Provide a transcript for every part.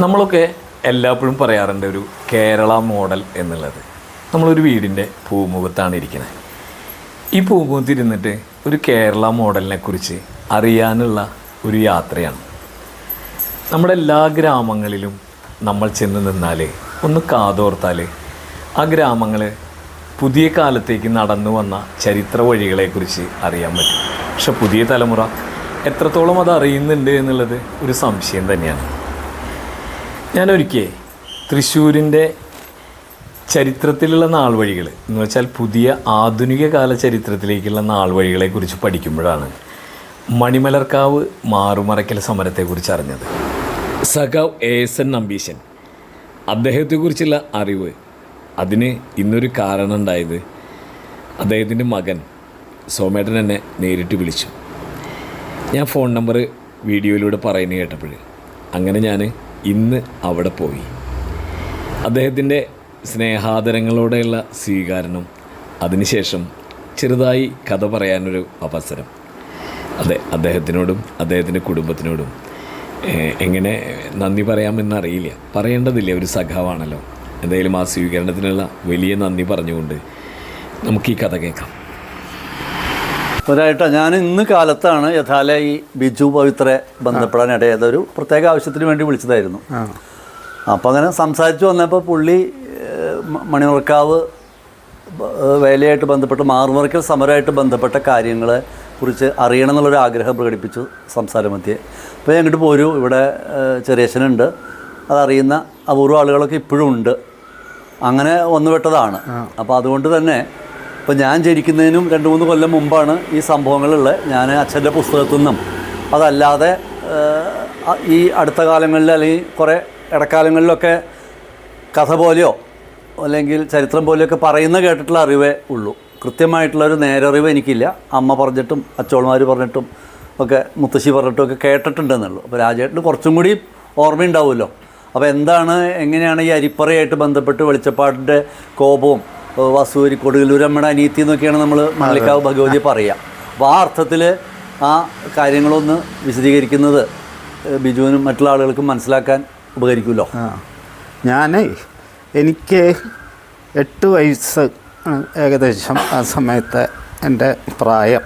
നമ്മളൊക്കെ എല്ലാപ്പോഴും പറയാറുണ്ട് ഒരു കേരള മോഡൽ എന്നുള്ളത്. നമ്മളൊരു വീടിന്റെ പൂമുഖത്താണ് ഇരിക്കുന്നത് ഈ പൂമുഖത്ത് ഇരുന്നിട്ട് ഒരു കേരള മോഡലിനെ കുറിച്ച് അറിയാനുള്ള ഒരു യാത്രയാണ്. നമ്മുടെ എല്ലാ ഗ്രാമങ്ങളിലും നമ്മൾ ചെന്ന് നിന്നാൽ ഒന്ന് കാതോർത്താൽ ആ ഗ്രാമങ്ങൾ പുതിയ കാലത്തേക്ക് നടന്നു വന്ന ചരിത്ര വഴികളെക്കുറിച്ച് അറിയാൻ പറ്റും. പക്ഷെ പുതിയ തലമുറ എത്രത്തോളം അത് അറിയുന്നുണ്ട് എന്നുള്ളത് ഒരു സംശയം തന്നെയാണ്. ഞാനൊരിക്കൽ തൃശ്ശൂരിന്റെ ചരിത്രത്തിലുള്ള നാൾ വഴികൾ എന്ന് വെച്ചാൽ പുതിയ ആധുനിക കാല ചരിത്രത്തിലേക്കുള്ള നാൾ വഴികളെക്കുറിച്ച് പഠിക്കുമ്പോഴാണ് മണിമലർക്കാവ് മാറുമറയ്ക്കൽ സമരത്തെക്കുറിച്ച് അറിഞ്ഞത്. സഖാവ് എ എസ് എൻ നമ്പീശൻ. അദ്ദേഹത്തെക്കുറിച്ചുള്ള അറിവ് അതിന് ഇന്നൊരു കാരണം ഉണ്ടായത് അദ്ദേഹത്തിന്റെ മകൻ സോമേട്ടൻ എന്നെ നേരിട്ട് വിളിച്ചു. ഞാൻ ഫോൺ നമ്പർ വീഡിയോയിലൂടെ പറയുന്നത് കേട്ടപ്പോൾ അങ്ങനെ ഞാൻ ഇന്ന് അവിടെ പോയി. അദ്ദേഹത്തിന്റെ സ്നേഹാദരങ്ങളോടെയുള്ള സ്വീകരണം അതിനുശേഷം ചെറുതായി കഥ പറയാനൊരു അവസരം. അതെ അദ്ദേഹത്തിനോടും അദ്ദേഹത്തിന്റെ കുടുംബത്തിനോടും എങ്ങനെ നന്ദി പറയാമെന്നറിയില്ല. പറയേണ്ടതില്ല ഒരു സഖാവാണല്ലോ. എന്തായാലും ആ സ്വീകരണത്തിനുള്ള വലിയ നന്ദി പറഞ്ഞുകൊണ്ട് നമുക്ക് ഈ കഥ കേൾക്കാം. ഒരായിട്ടാ. ഞാൻ ഇന്ന് കാലത്താണ് യഥാല ഈ ബിജു പവിത്രെ ബന്ധപ്പെടാൻ ഇടയായത്. ഒരു പ്രത്യേക ആവശ്യത്തിന് വേണ്ടി വിളിച്ചതായിരുന്നു. അപ്പം അങ്ങനെ സംസാരിച്ചു വന്നപ്പോൾ പുള്ളി മണിമുറക്കാവ് വേലയായിട്ട് ബന്ധപ്പെട്ട് മാറുമുറയ്ക്കൽ സമരമായിട്ട് ബന്ധപ്പെട്ട കാര്യങ്ങളെ കുറിച്ച് അറിയണം എന്നുള്ളൊരു ആഗ്രഹം പ്രകടിപ്പിച്ചു സംസാരമധ്യേ. അപ്പോൾ ഞാൻ ഇങ്ങോട്ട് പോരൂ. ഇവിടെ ചെറിയച്ഛനുണ്ട്. അതറിയുന്ന അപൂർവ ആളുകളൊക്കെ ഇപ്പോഴും ഉണ്ട്. അങ്ങനെ വന്നുപെട്ടതാണ്. അപ്പോൾ അതുകൊണ്ട് തന്നെ ഇപ്പോൾ ഞാൻ ജനിക്കുന്നതിനും രണ്ട് മൂന്ന് കൊല്ലം മുമ്പാണ് ഈ സംഭവങ്ങളുള്ളത്. ഞാൻ അച്ഛന്റെ പുസ്തകത്തിൽ നിന്നും. അതല്ലാതെ ഈ അടുത്ത കാലങ്ങളിൽ അല്ലെങ്കിൽ കുറേ ഇടക്കാലങ്ങളിലൊക്കെ കഥ പോലെയോ അല്ലെങ്കിൽ ചരിത്രം പോലെയൊക്കെ പറയുന്ന കേട്ടിട്ടുള്ള അറിവേ ഉള്ളൂ. കൃത്യമായിട്ടുള്ളൊരു നേരറിവ് എനിക്കില്ല. അമ്മ പറഞ്ഞിട്ടും അച്ചോൾമാർ പറഞ്ഞിട്ടും ഒക്കെ മുത്തശ്ശി പറഞ്ഞിട്ടും ഒക്കെ കേട്ടിട്ടുണ്ടെന്നുള്ളൂ. അപ്പോൾ രാജേട്ടിന് കുറച്ചും കൂടി ഓർമ്മയുണ്ടാവുമല്ലോ. അപ്പോൾ എന്താണ് എങ്ങനെയാണ് ഈ അരിപ്പറയായിട്ട് ബന്ധപ്പെട്ട് വെളിച്ചപ്പാടിന്റെ കോപവും വസൂരി കൊടുങ്ങല്ലൂരമ്മയുടെ അനീത്തി എന്നൊക്കെയാണ് നമ്മൾ മള്ളിക്കാവ് ഭഗവതി പറയുക. അപ്പോൾ ആ അർത്ഥത്തിൽ ആ കാര്യങ്ങളൊന്ന് വിശദീകരിക്കുന്നത് ബിജുവിനും മറ്റുള്ള ആളുകൾക്കും മനസ്സിലാക്കാൻ ഉപകരിക്കുമല്ലോ? ആ. ഞാൻ എനിക്ക് എട്ട് വയസ്സ് ഏകദേശം ആ സമയത്ത് എന്റെ പ്രായം.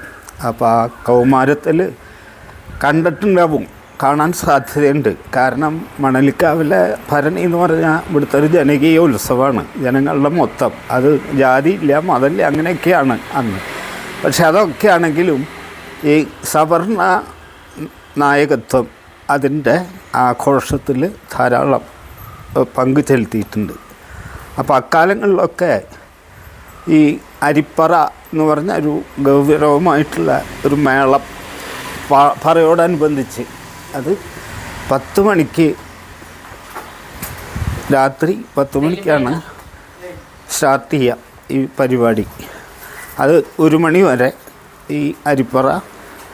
അപ്പോൾ ആ കൗമാരത്തിൽ കണ്ടിട്ടുണ്ടാവും. കാണാൻ സാധ്യതയുണ്ട്. കാരണം മണലിക്കാവിലെ ഭരണി എന്ന് പറഞ്ഞാൽ ഇവിടുത്തെ ഒരു ജനകീയ ഉത്സവമാണ്. ജനങ്ങളുടെ മൊത്തം. അത് ജാതിയില്ല മതമില്ല അങ്ങനെയൊക്കെയാണ് അന്ന്. പക്ഷെ അതൊക്കെ ആണെങ്കിലും ഈ സവർണ നായകത്വം അതിന്റെ ആഘോഷത്തിൽ ധാരാളം പങ്ക് ചെലുത്തിയിട്ടുണ്ട് അപ്പോൾ അക്കാലങ്ങളിലൊക്കെ ഈ അരിപ്പറ എന്ന് പറഞ്ഞ ഒരു ഗൗരവമായിട്ടുള്ള ഒരു മേളം പറയോടനുബന്ധിച്ച് അത് പത്ത് മണിക്ക് രാത്രി പത്ത് മണിക്കാണ് സ്റ്റാർട്ട് ചെയ്യുക ഈ പരിപാടി. അത് ഒരു മണി വരെ ഈ അരിപ്പറ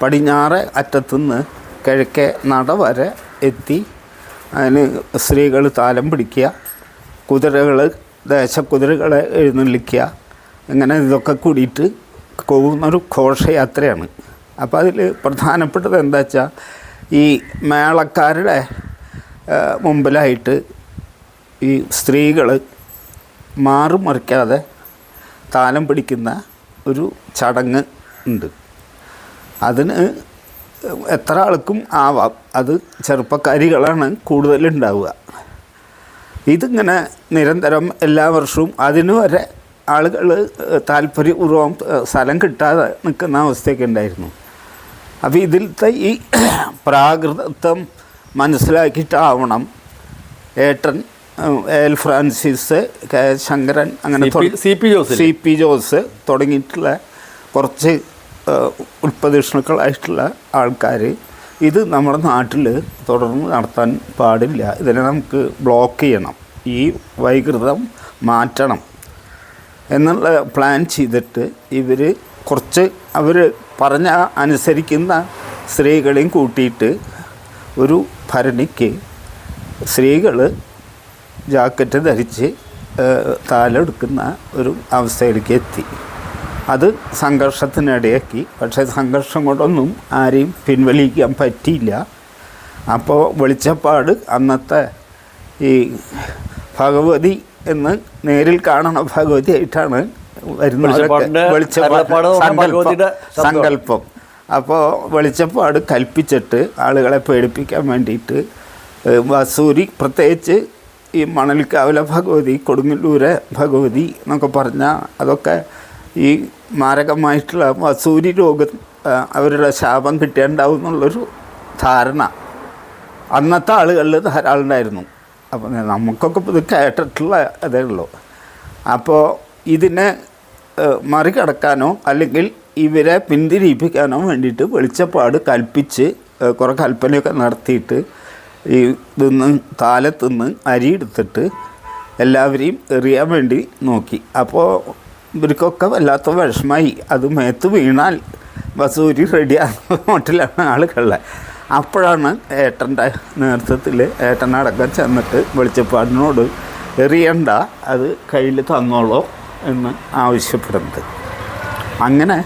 പടിഞ്ഞാറ് അറ്റത്തുനിന്ന് കിഴക്കേ നട വരെ എത്തി. അതിന് സ്ത്രീകൾ താലം പിടിക്കുക കുതിരകൾ ദേശക്കുതിരകളെ എഴുന്നള്ളിക്കുക. അങ്ങനെ ഇതൊക്കെ കൂടിയിട്ട് പോകുന്നൊരു ഘോഷയാത്രയാണ്. അപ്പോൾ അതിൽ പ്രധാനപ്പെട്ടത് എന്താ വെച്ചാൽ ഈ മേളക്കാരുടെ മുമ്പിലായിട്ട് ഈ സ്ത്രീകൾ മാറുമറിക്കാതെ താലം പിടിക്കുന്ന ഒരു ചടങ്ങ് ഉണ്ട്. അതിന് എത്ര ആൾക്കും ആവാം. അത് ചെറുപ്പക്കാരികളാണ് കൂടുതലുണ്ടാവുക. ഇതിങ്ങനെ നിരന്തരം എല്ലാ വർഷവും അതിന് വരെ ആളുകൾ താല്പര്യപൂർവം സ്ഥലം കിട്ടാതെ നിൽക്കുന്ന അവസ്ഥയൊക്കെ ഉണ്ടായിരുന്നു. അപ്പോൾ ഇതിലത്തെ ഈ പ്രാകൃതത്വം മനസ്സിലാക്കിയിട്ടാവണം ഏട്ടൻ എൽ ഫ്രാൻസിസ് കെ ശങ്കരൻ അങ്ങനെ C P- Jose C P Jose തുടങ്ങിയിട്ടുള്ള കുറച്ച് ഉൽപ്പതിഷ്ണുക്കളായിട്ടുള്ള ആൾക്കാർ ഇത് നമ്മുടെ നാട്ടിൽ തുടർന്ന് നടത്താൻ പാടില്ല. ഇതിനെ നമുക്ക് ബ്ലോക്ക് ചെയ്യണം. ഈ വൈകൃതം മാറ്റണം. എന്നുള്ള പ്ലാൻ ചെയ്തിട്ട് ഇവർ കുറച്ച് അവർ പറഞ്ഞ അനുസരിക്കുന്ന സ്ത്രീകളെയും കൂട്ടിയിട്ട് ഒരു ഭരണിക്ക് സ്ത്രീകൾ ജാക്കറ്റ് ധരിച്ച് താലെടുക്കുന്ന ഒരു അവസ്ഥയിലേക്ക് എത്തി. അത് സംഘർഷത്തിനിടയാക്കി. പക്ഷേ സംഘർഷം കൊണ്ടൊന്നും ആരെയും പിൻവലിക്കാൻ പറ്റിയില്ല. അപ്പോൾ വെളിച്ചപ്പാട് അന്നത്തെ ഈ ഭഗവതി എന്ന് നേരിൽ കാണണ ഭഗവതിയായിട്ടാണ് വെളിച്ചപ്പാടിന്റെ ശബ്ദം. സങ്കല്പം. അപ്പോൾ വെളിച്ചപ്പാട് കൽപ്പിച്ചിട്ട് ആളുകളെ പേടിപ്പിക്കാൻ വേണ്ടിയിട്ട് വസൂരി പ്രത്യേകിച്ച് ഈ മണൽക്കാവില ഭഗവതി കൊടുങ്ങല്ലൂരെ ഭഗവതി എന്നൊക്കെ പറഞ്ഞാൽ അതൊക്കെ ഈ മാരകമായിട്ടുള്ള വസൂരി രോഗം അവരുടെ ശാപം കിട്ടിയുണ്ടാവും എന്നുള്ളൊരു ധാരണ. അന്നത്തെ ആളുകളിൽ ധാരാളം ഉണ്ടായിരുന്നു അപ്പോൾ നമുക്കൊക്കെ ഇത് കേട്ടിട്ടുള്ള അതേ ഉള്ളൂ. അപ്പോൾ ഇതിനെ മറികടക്കാനോ അല്ലെങ്കിൽ ഇവരെ പിന്തിരിയിപ്പിക്കാനോ വേണ്ടിയിട്ട് വെളിച്ചപ്പാട് കൽപ്പിച്ച് കുറേ കൽപ്പനയൊക്കെ നടത്തിയിട്ട് ഈ ഇതിന്ന് താലത്തുനിന്ന് അരി എടുത്തിട്ട് എല്ലാവരെയും എറിയാൻ വേണ്ടി നോക്കി. അപ്പോൾ ഇവർക്കൊക്കെ വല്ലാത്ത വിഷമായി. അത് മേത്ത് വീണാൽ വസൂരി റെഡിയാകുന്ന ഹോട്ടലാണ് ആളുകളെ. അപ്പോഴാണ് ഏട്ടന്റെ നേതൃത്വത്തിൽ ഏട്ടനടക്കം ചെന്നിട്ട് വെളിച്ചപ്പാടിനോട് എറിയണ്ട അത് കയ്യിൽ തന്നോളോ. എന്ന് ആവശ്യപ്പെടുന്നത്. അങ്ങനെ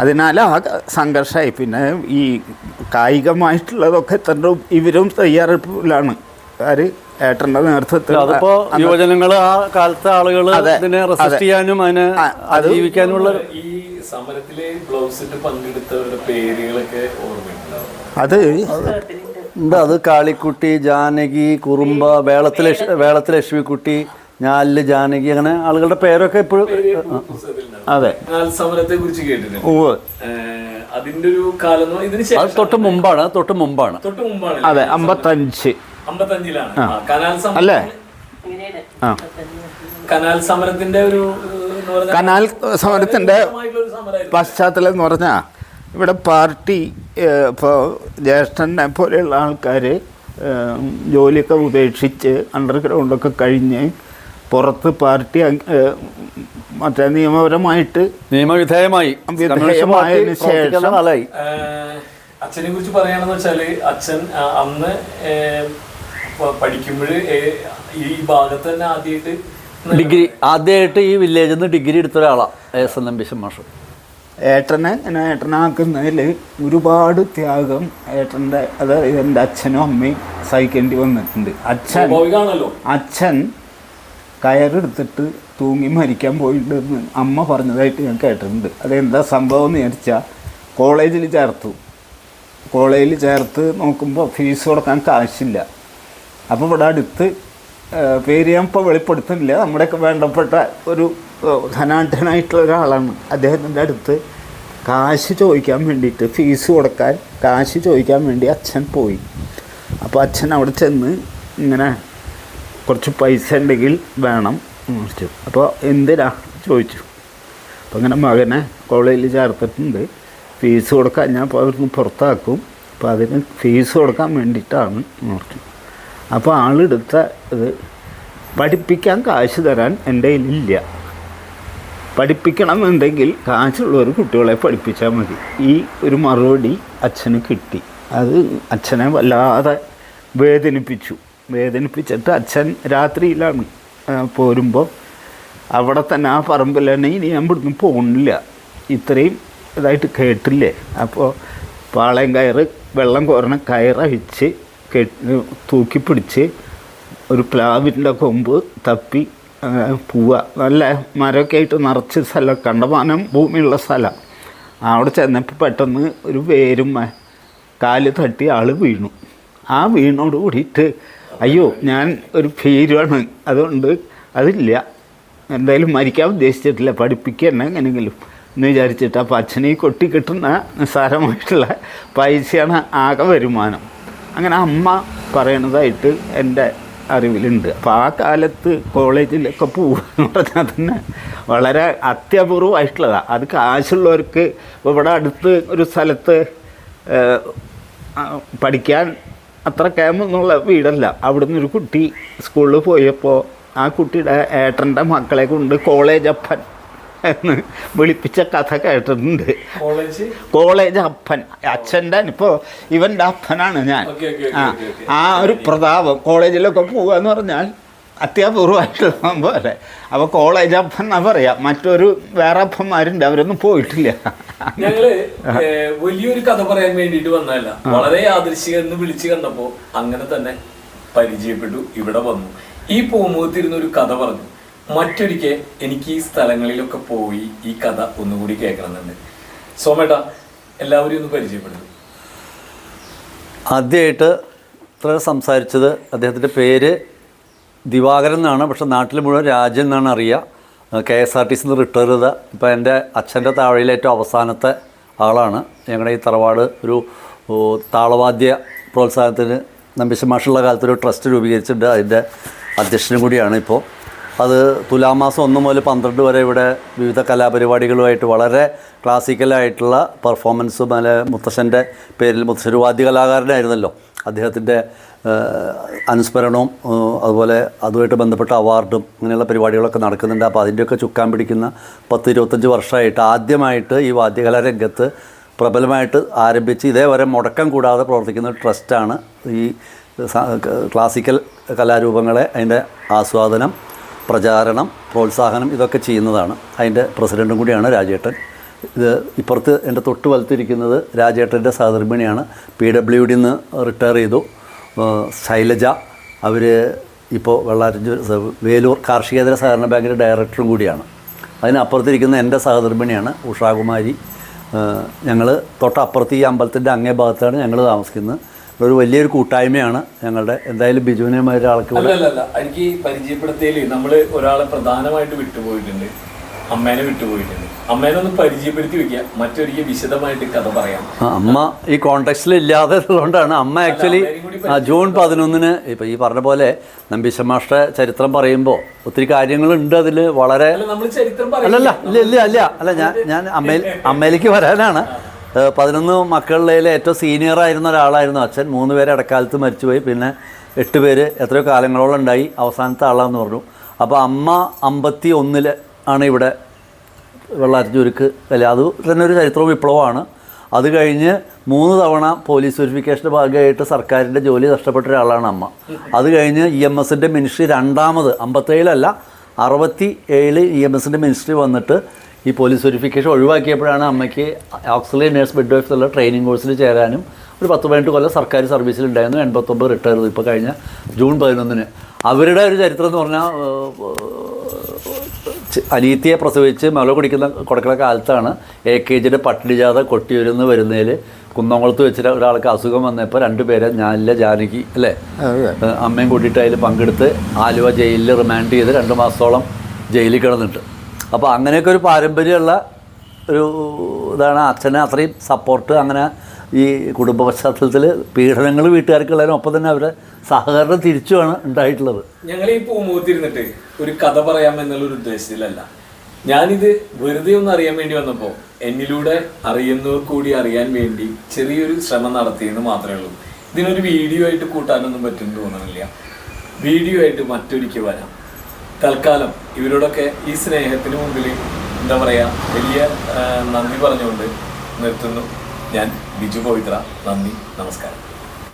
അതിനാൽ ആ സംഘർഷമായി പിന്നെ ഈ കായികമായിട്ടുള്ളതൊക്കെ തന്നെ ഇവരും തയ്യാറെടുപ്പിലാണ്. ആര് ഏട്ടന്റെ നേതൃത്വത്തിൽ അതിപ്പോ യുവജനങ്ങൾ ആ കാലത്തെ ആളുകൾ അതിനെ റെസിസ്റ്റ് ചെയ്യാനും അതിനെ അതിജീവിക്കാനുമുള്ള ഈ സമരത്തിലെ ബ്ലൗസിട്ട് പങ്കെടുത്തവരുടെ പേരുകളൊക്കെ ഓർമ്മയുണ്ടാവും അത് എന്താ അത് കാളിക്കുട്ടി ജാനകി കുറുമ്പ വേളത്തിലെ വേളത്തിൽ ലക്ഷ്മിക്കുട്ടി ഞാലിൽ ജാനകി അങ്ങനെ ആളുകളുടെ പേരൊക്കെ ഇപ്പോഴും അതെ. സമരത്തെ കുറിച്ച് കേട്ടിട്ടുണ്ട്. അതിന്റെ ഒരു കാലം അത് തൊട്ട് മുമ്പാണ് അത് തൊട്ട് മുമ്പാണ്. തൊട്ട് മുമ്പാണ്. അതെ അമ്പത്തഞ്ച്. അമ്പത്തഞ്ചിലാണ്. ആ, കനാൽ സമരം അല്ലേ? ആ. കനാൽ സമരത്തിന്റെ ഒരു കനാൽ സമരത്തിന്റെ. പശ്ചാത്തലം എന്ന് പറഞ്ഞാൽ ഇവിടെ പാർട്ടി ഇപ്പോൾ ജ്യേഷ്ഠനെ പോലെയുള്ള ആൾക്കാർ ജോലിയൊക്കെ ഉപേക്ഷിച്ച് അണ്ടർഗ്രൗണ്ടൊക്കെ കഴിഞ്ഞ് പുറത്ത് പാർട്ടി മറ്റേ നിയമപരമായിട്ട് നിയമവിധേയമായി. വിധേയമായതിനു ശേഷം അച്ഛനെ കുറിച്ച് പറയുകയാണെന്ന് വെച്ചാൽ അച്ഛൻ അന്ന് പഠിക്കുമ്പോൾ ഈ ഭാഗത്ത് തന്നെ ആദ്യമായിട്ട് ഡിഗ്രി ആദ്യമായിട്ട് ഈ വില്ലേജിൽ നിന്ന് ഡിഗ്രി എടുത്ത ഒരാളാണ് എസ് എൻ എം മാഷ്. ഏട്ടനെ ഞാൻ ഏട്ടനാക്കുന്നതിൽ ഒരുപാട് ത്യാഗം ഏട്ടന്റെ അതായത് എന്റെ അച്ഛനും അമ്മയും സഹിക്കേണ്ടി വന്നിട്ടുണ്ട്. അച്ഛൻ അച്ഛൻ കയറെടുത്തിട്ട് തൂങ്ങി മരിക്കാൻ പോയിട്ടുണ്ടെന്ന് അമ്മ പറഞ്ഞതായിട്ട് ഞാൻ കേട്ടിട്ടുണ്ട്. അതെന്താ സംഭവം എന്ന് വിചാരിച്ചാൽ കോളേജിൽ ചേർത്തു. കോളേജിൽ ചേർത്ത് നോക്കുമ്പോൾ ഫീസ് കൊടുക്കാൻ കാശില്ല. അപ്പോൾ ഇവിടെ അടുത്ത് പേര് ഞാൻ ഇപ്പോൾ വെളിപ്പെടുത്തുന്നില്ല. നമ്മുടെയൊക്കെ വേണ്ടപ്പെട്ട ഒരു ധനാഢ്യനായിട്ടുള്ള ഒരാളാണ്. അദ്ദേഹത്തിന്റെ അടുത്ത് കാശ് ചോദിക്കാൻ വേണ്ടിയിട്ട് ഫീസ് കൊടുക്കാൻ കാശ് ചോദിക്കാൻ വേണ്ടി അച്ഛൻ പോയി. അപ്പോൾ അച്ഛൻ അവിടെ ചെന്ന് ഇങ്ങനെ കുറച്ച് പൈസ ഉണ്ടെങ്കിൽ വേണം. അപ്പോൾ എന്തിനാ? ചോദിച്ചു. അപ്പോൾ അങ്ങനെ മകനെ കോളേജിൽ ചേർത്തിട്ടുണ്ട്. ഫീസ് കൊടുക്കാൻ ഞാൻ അപ്പോൾ അവിടുന്ന് പുറത്താക്കും. അപ്പോൾ അതിന് ഫീസ് കൊടുക്കാൻ വേണ്ടിയിട്ടാണ് പറഞ്ഞു. അപ്പോൾ ആളെടുത്ത ഇത് പഠിപ്പിക്കാൻ കാശ് തരാൻ എന്റെ കയ്യിലില്ല. പഠിപ്പിക്കണമെന്നുണ്ടെങ്കിൽ കാശുള്ളവർ കുട്ടികളെ പഠിപ്പിച്ചാൽ മതി. ഈ ഒരു മറുപടി അച്ഛന് കിട്ടി. അത് അച്ഛനെ വല്ലാതെ വേദനിപ്പിച്ചു. വേദനിപ്പിച്ചിട്ട് അച്ഛൻ രാത്രിയിലാണ് പോരുമ്പോൾ അവിടെ തന്നെ ആ പറമ്പിൽ തന്നെ ഇനി ഞാൻ ഇവിടുന്ന് പോകുന്നില്ല ഇത്രയും ഇതായിട്ട് കേട്ടില്ലേ? അപ്പോൾ പാളയം കയറ് വെള്ളം കോരണ കയറഴിച്ച് കെട്ടി തൂക്കി പിടിച്ച് ഒരു പ്ലാവിന്റെ കൊമ്പ് തപ്പി പോവുക. നല്ല മരമൊക്കെ ആയിട്ട് നിറച്ച് സ്ഥലം കണ്ടമാനം ഭൂമിയുള്ള സ്ഥലം. അവിടെ ചെന്നപ്പോൾ പെട്ടെന്ന് ഒരു വേരുമ്മ കാൽ തട്ടി ആൾ വീണു. ആ വീണോട് കൂടിയിട്ട് അയ്യോ ഞാൻ ഒരു ഭീരുവാണ്. അതുകൊണ്ട് അതില്ല. എന്തായാലും മരിക്കാൻ ഉദ്ദേശിച്ചിട്ടില്ല. പഠിപ്പിക്കുക തന്നെ എങ്ങനെയെങ്കിലും. എന്ന് വിചാരിച്ചിട്ട് അപ്പോൾ അച്ഛനെ ഈ കൊട്ടി കിട്ടുന്ന നിസ്സാരമായിട്ടുള്ള പൈസയാണ് ആകെ വരുമാനം. അങ്ങനെ അമ്മ പറയണതായിട്ട് എന്റെ അറിവിലുണ്ട്. അപ്പോൾ ആ കാലത്ത് കോളേജിലൊക്കെ പോകുക പറഞ്ഞാൽ തന്നെ വളരെ അത്യപൂർവമായിട്ടുള്ളതാണ് അത് കാശുള്ളവർക്ക് ഇവിടെ അടുത്ത് ഒരു സ്ഥലത്ത് പഠിക്കാൻ അത്ര ക്യാമെന്നുള്ള വീടല്ല. അവിടുന്ന് ഒരു കുട്ടി സ്കൂളിൽ പോയപ്പോൾ ആ കുട്ടിയുടെ ഏട്ടന്റെ മക്കളെ കൊണ്ട് കോളേജ് അപ്പൻ എന്ന് വിളിപ്പിച്ച കഥ കേട്ടിട്ടുണ്ട്. കോളേജ് കോളേജ് അപ്പൻ. അച്ഛന്റെ ഇപ്പോൾ ഇവന്റെ അപ്പനാണ് ഞാൻ. ആ. ആ ഒരു പ്രതാപം. കോളേജിലൊക്കെ പോകുക എന്ന് പറഞ്ഞാൽ അത്യാപൂർവമായിട്ടുള്ള സംഭവം അല്ലേ? അപ്പോൾ കോളേജ് അപ്പൻ എന്നാ പറയാം മറ്റൊരു വേറെ അപ്പന്മാരുണ്ട് അവരൊന്നും പോയിട്ടില്ല. ഞങ്ങൾ വലിയൊരു കഥ പറയാൻ വേണ്ടിട്ട് വന്നതല്ല. വളരെ യാദൃശികം എന്ന് വിളിച്ചു കണ്ടപ്പോ അങ്ങനെ തന്നെ പരിചയപ്പെട്ടു ഇവിടെ വന്നു. ഈ പൂമുഖത്തിരുന്ന് ഒരു കഥ പറഞ്ഞു. മറ്റൊരിക്കൽ എനിക്ക് ഈ സ്ഥലങ്ങളിലൊക്കെ പോയി ഈ കഥ ഒന്നുകൂടി കേൾക്കണമെന്നുണ്ട്. സോമേട്ട എല്ലാവരും ഒന്ന് പരിചയപ്പെടുന്നു ആദ്യമായിട്ട് ഇത്ര സംസാരിച്ചത് അദ്ദേഹത്തിന്റെ പേര് ദിവാകരൻ എന്നാണ് പക്ഷെ നാട്ടിൽ മുഴുവൻ രാജൻ എന്നാണ് അറിയുക. കെ എസ് ആർ ടി സിന്ന് റിട്ടയർ ചെയ്ത ഇപ്പോൾ എന്റെ അച്ഛന്റെ താഴെയിലെ ഏറ്റവും അവസാനത്തെ ആളാണ്. ഞങ്ങളുടെ ഈ തറവാട് ഒരു താളവാദ്യ പ്രോത്സാഹനത്തിന് നമ്പിശമാഷുള്ള കാലത്ത് ഒരു ട്രസ്റ്റ് രൂപീകരിച്ചിട്ടുണ്ട് അതിന്റെ അധ്യക്ഷനും കൂടിയാണ് ഇപ്പോൾ അത് തുലാമാസം ഒന്ന് മുതൽ പന്ത്രണ്ട് വരെ ഇവിടെ വിവിധ കലാപരിപാടികളുമായിട്ട് വളരെ ക്ലാസിക്കലായിട്ടുള്ള പെർഫോമൻസും അല്ലെ മുത്തശ്ശന്റെ പേരിൽ മുത്തശ്ശൻ വാദ്യ കലാകാരനായിരുന്നല്ലോ. അദ്ദേഹത്തിന്റെ അനുസ്മരണവും അതുപോലെ അതുമായിട്ട് ബന്ധപ്പെട്ട അവാർഡും അങ്ങനെയുള്ള പരിപാടികളൊക്കെ നടക്കുന്നുണ്ട്. അപ്പോൾ അതിന്റെയൊക്കെ ചുക്കാൻ പിടിക്കുന്ന പത്ത് ഇരുപത്തഞ്ച് വർഷമായിട്ട് ആദ്യമായിട്ട് ഈ വാദ്യകലാ രംഗത്ത് പ്രബലമായിട്ട് ആരംഭിച്ച് ഇതേവരെ മുടക്കം കൂടാതെ പ്രവർത്തിക്കുന്ന ട്രസ്റ്റാണ് ഈ ക്ലാസിക്കൽ കലാരൂപങ്ങളെ അതിന്റെ ആസ്വാദനം പ്രചാരണം പ്രോത്സാഹനം ഇതൊക്കെ ചെയ്യുന്നതാണ്. അതിന്റെ പ്രസിഡന്റും കൂടിയാണ് രാജേട്ടൻ. ഇത് ഇപ്പുറത്ത് എന്റെ തൊട്ട് വലത്തിരിക്കുന്നത് രാജേട്ടന്റെ സഹധർമ്മിണിയാണ്. പി ഡബ്ല്യു ഡി നിന്ന് റിട്ടയർ ചെയ്തു. ശൈലജ അവർ ഇപ്പോൾ വെള്ളാറ്റഞ്ചു വേലൂർ കാർഷികേതര സഹകരണ ബാങ്കിന്റെ ഡയറക്ടറും കൂടിയാണ്. അതിനപ്പുറത്തിരിക്കുന്ന എന്റെ സഹധർമ്മിണിയാണ് ഉഷാകുമാരി. ഞങ്ങൾ തൊട്ടപ്പുറത്ത് ഈ അമ്പലത്തിന്റെ അങ്ങേ ഭാഗത്താണ് ഞങ്ങൾ താമസിക്കുന്നത്. ഒരു വലിയൊരു കൂട്ടായ്മയാണ് ഞങ്ങളുടെ എന്തായാലും ബിജുവിനെ ഒരാൾക്ക് അല്ല എനിക്ക് പരിചയപ്പെടുത്തിയതിൽ നമ്മൾ ഒരാളെ പ്രധാനമായിട്ട് വിട്ടുപോയിട്ടുണ്ട്. അമ്മേനെ വിട്ടുപോയിട്ടുണ്ട്. അമ്മേനെ ഒന്ന് പരിചയപ്പെടുത്തി വെക്കുക. മറ്റൊരിക്കൽ വിശദമായിട്ട് കഥ പറയാം. അമ്മ ഈ കോണ്ടെക്സ്റ്റിൽ ഇല്ലാതെ ഉള്ളതുകൊണ്ടാണ് അമ്മ ആക്ച്വലി ജൂൺ പതിനൊന്നിന് ഇപ്പം ഈ പറഞ്ഞ പോലെ നമ്പീശമാഷ്ട ചരിത്രം പറയുമ്പോൾ ഒത്തിരി കാര്യങ്ങളുണ്ട് അതിൽ വളരെ അല്ലല്ല ഇല്ല ഇല്ല അല്ല അല്ല ഞാൻ ഞാൻ അമ്മയിൽ അമ്മയിലേക്ക് വരാനാണ്. പതിനൊന്ന് മക്കളിലെ ഏറ്റവും സീനിയർ ആയിരുന്ന ഒരാളായിരുന്നു അച്ഛൻ. മൂന്ന് പേര് ഇടക്കാലത്ത് മരിച്ചുപോയി. പിന്നെ എട്ട് പേര് എത്രയോ കാലങ്ങളോളം ഉണ്ടായി. അവസാനത്തെ ആളാന്ന് പറഞ്ഞു. അപ്പോൾ അമ്മ അമ്പത്തി ഒന്നിൽ ആണ് ഇവിടെ വെള്ളാറ്റൂർക്ക് അല്ല? അത് തന്നെ ഒരു ചരിത്ര വിപ്ലവമാണ്. അത് കഴിഞ്ഞ് മൂന്ന് തവണ പോലീസ് വെരിഫിക്കേഷന്റെ ഭാഗമായിട്ട് സർക്കാരിന്റെ ജോലി നഷ്ടപ്പെട്ട ഒരാളാണ് അമ്മ. അത് കഴിഞ്ഞ് ഇ എം എസിന്റെ മിനിസ്ട്രി രണ്ടാമത് അമ്പത്തേഴിലല്ല അറുപത്തി ഏഴിൽ ഇ എം എസിന്റെ മിനിസ്ട്രി വന്നിട്ട് ഈ പോലീസ് വെരിഫിക്കേഷൻ ഒഴിവാക്കിയപ്പോഴാണ് അമ്മയ്ക്ക് ഓക്സിലറി നേഴ്സ് ബെഡ് വൈഫ് എന്നുള്ള ട്രെയിനിങ് കോഴ്സിൽ ചേരാനും ഒരു പത്ത് പതിനെട്ട് കൊല്ലം സർക്കാർ സർവീസിൽ ഉണ്ടായിരുന്നു. എൺപത്തൊമ്പത് റിട്ടയർ ചെയ്തു ഇപ്പോൾ കഴിഞ്ഞ ജൂൺ പതിനൊന്നിന്. അവരുടെ ഒരു ചരിത്രം എന്ന് പറഞ്ഞാൽ അനീത്തിയെ പ്രസവിച്ച് മല കുടിക്കുന്ന കൊടുക്കുന്ന കാലത്താണ് എ കെ ജിയുടെ പട്ടിണിജാത കൊട്ടിയൂരിന്ന് വരുന്നതിൽ കുന്നംകുളത്ത് വെച്ചിട്ട് ഒരാൾക്ക് അസുഖം വന്നപ്പോൾ രണ്ടുപേരെ ഞാനില്ല ജാനകി അല്ലേ? അമ്മയും കൂട്ടിയിട്ട് അതിൽ പങ്കെടുത്ത് ആലുവ ജയിലിൽ റിമാൻഡ് ചെയ്ത് രണ്ട് മാസത്തോളം ജയിലിൽ കിടന്നിട്ട്. അപ്പോൾ അങ്ങനെയൊക്കെ ഒരു പാരമ്പര്യമുള്ള ഒരു ഇതാണ് അച്ഛനെ അത്രയും സപ്പോർട്ട് അങ്ങനെ ഈ കുടുംബ പശ്ചാത്തലത്തിൽ പീഡനങ്ങൾ വീട്ടുകാർക്കുള്ളതിനും ഒപ്പം തന്നെ അവരെ സഹകരണം തിരിച്ചുമാണ് ഉണ്ടായിട്ടുള്ളത്. ഞങ്ങൾ ഈ പൂമുഖത്തിരുന്നിട്ട് ഒരു കഥ പറയാം എന്നുള്ള ഒരു ഉദ്ദേശത്തിലല്ല. ഞാനിത് വെറുതെ ഒന്ന് അറിയാൻ വേണ്ടി വന്നപ്പോൾ എന്നിലൂടെ അറിയുന്നവർ കൂടി അറിയാൻ വേണ്ടി ചെറിയൊരു ശ്രമം നടത്തിയെന്ന് മാത്രമേ ഉള്ളൂ. ഇതിനൊരു വീഡിയോ ആയിട്ട് കൂട്ടാനൊന്നും പറ്റുമെന്ന് തോന്നണില്ല. വീഡിയോ ആയിട്ട് മറ്റൊരിക്കൽ വരാം. തൽക്കാലം ഇവരോടൊക്കെ ഈ സ്നേഹത്തിന് മുമ്പിൽ എന്താ പറയുക വലിയ നന്ദി പറഞ്ഞുകൊണ്ട് നിർത്തുന്നു. ഞാൻ ബിജു പവിത്ര. നന്ദി. നമസ്കാരം.